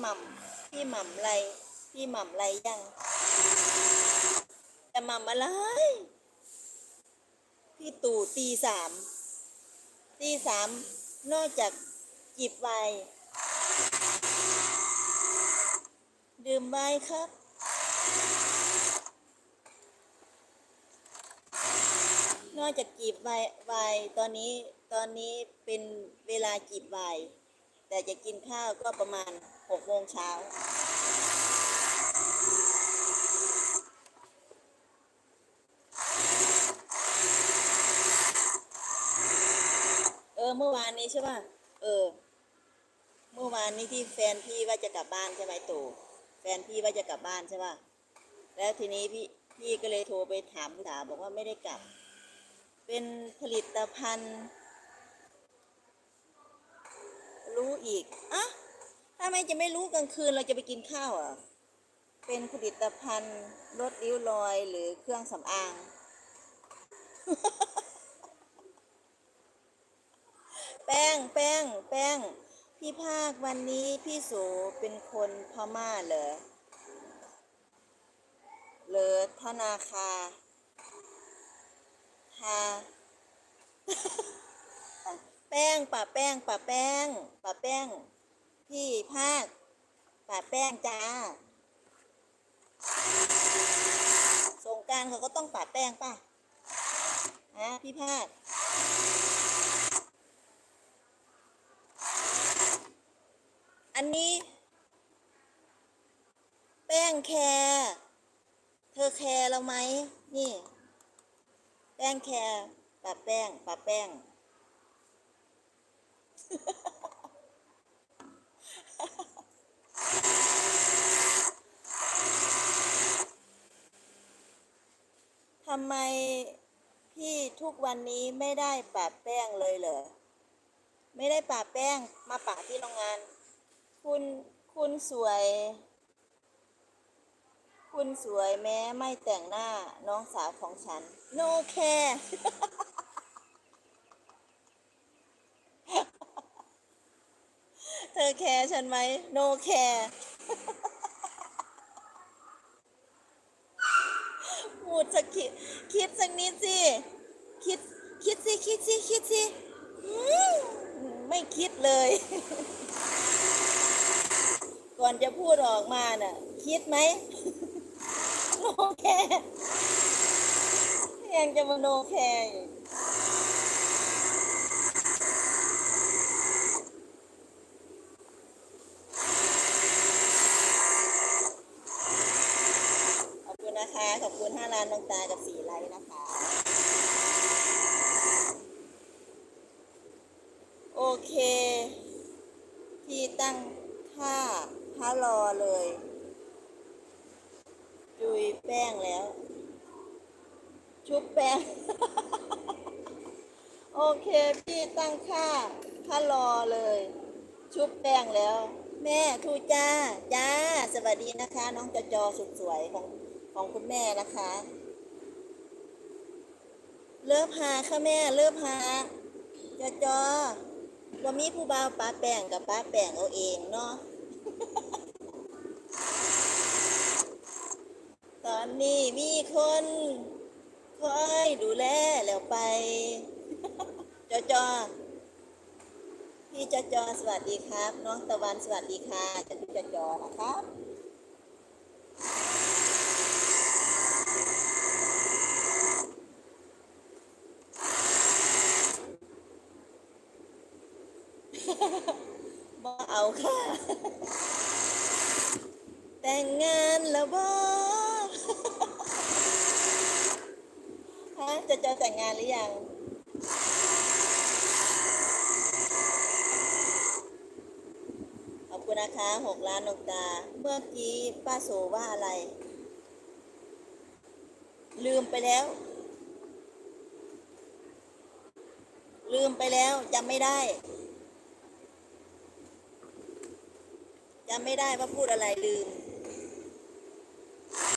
หม่ำพี่หม่ำไรพี่หม่ำไรยังแต่หม่ำอะไร พี่ตู่ตีสามตีสามนอกจากจิบไวดื่มไวครับนอกจากจีบไวไวตอนนี้ตอนนี้เป็นเวลาจีบไว แต่จะกินข้าวก็ประมาณหกโมงเช้า เออเมื่อวานนี้ใช่ป่ะ เออ เมื่อวานนี้ที่แฟนพี่ว่าจะกลับบ้านใช่ไหมตู่แฟนพี่ว่าจะกลับบ้านใช่ป่ะ แล้วทีนี้พี่พี่ก็เลยโทรไปถามผู้สาวบอกว่าไม่ได้กลับ เป็นผลิตภัณฑ์ รู้อีกอะทำไมจะไม่รู้กลางคืนเราจะไปกินข้าวอะเป็นผลิตภัณฑ์ลดริ้วรอยหรือเครื่องสำอาง แป้งแป้งแป้งพี่ภาควันนี้พี่โสเป็นคนพม่าเหรอเหรอธนาคาทา ป้งป่าแป้งป่าแป้งป่าแป้ง พี่ภาคป่าแป้งจ้าสงการเขาก็ต้องป่าแป้งป่ะฮะพี่ภาคอันนี้ แป้งแคร์เธอแคร์เราไหมนี่ แป้งแคร์ปะแป้งปะแป้ง ทำไมพี่ทุกวันนี้ไม่ได้ปะแป้งเลยเหรอ ไม่ได้ปะแป้งมาปะที่โรงงาน คุณคุณสวย คุณสวยแม้ไม่แต่งหน้าน้องสาวของฉันโนแคร์ เธ อแคร์ฉันไหมโนแคร์พูดสักคิดคิดสักนิดสิ คิด คิดสิ คิดสิ คิดสิ ไม่คิดเลย ก่อนจะพูดออกมาน่ะ คิดไหมโนแคร์ยังจะมาโนแคร์อีกขอบคุณนะคะ ขอบคุณห้าล้านดวงตากับสี่ไลค์นะคะ โอเคพี่ตั้งท่าพระรอเลยจุยแป้งแล้ว ชุบแป้ง โอเค พี่ตั้งค่าพระรอเลย ชุบแป้งแล้ว แม่ทูจ้า จ้า สวัสดีนะคะ น้องจอจอสุดสวยของ ของคุณแม่นะคะ เลิกพาค่ะแม่เลิกพาจอจอว่ามีผู้บ่าวป้าแป้งกับป้าแป้งเอาเองเนาะตอนนี้มีคนคอยดูแลแล้วไป จอจอพี่จอจอสวัสดีครับ น้องตะวันสวัสดีค่ะจากพี่จอจอนะครับ บ่เอาค่ะ แต่งงานแล้วบ่ฮะจะจะแต่งงานหรือยังขอบคุณนะคะหกล้านดวงตา เมื่อกี้ป้าโสว่าอะไร ลืมไปแล้ว ลืมไปแล้วจำไม่ได้ จำไม่ได้ว่าพูดอะไรลืม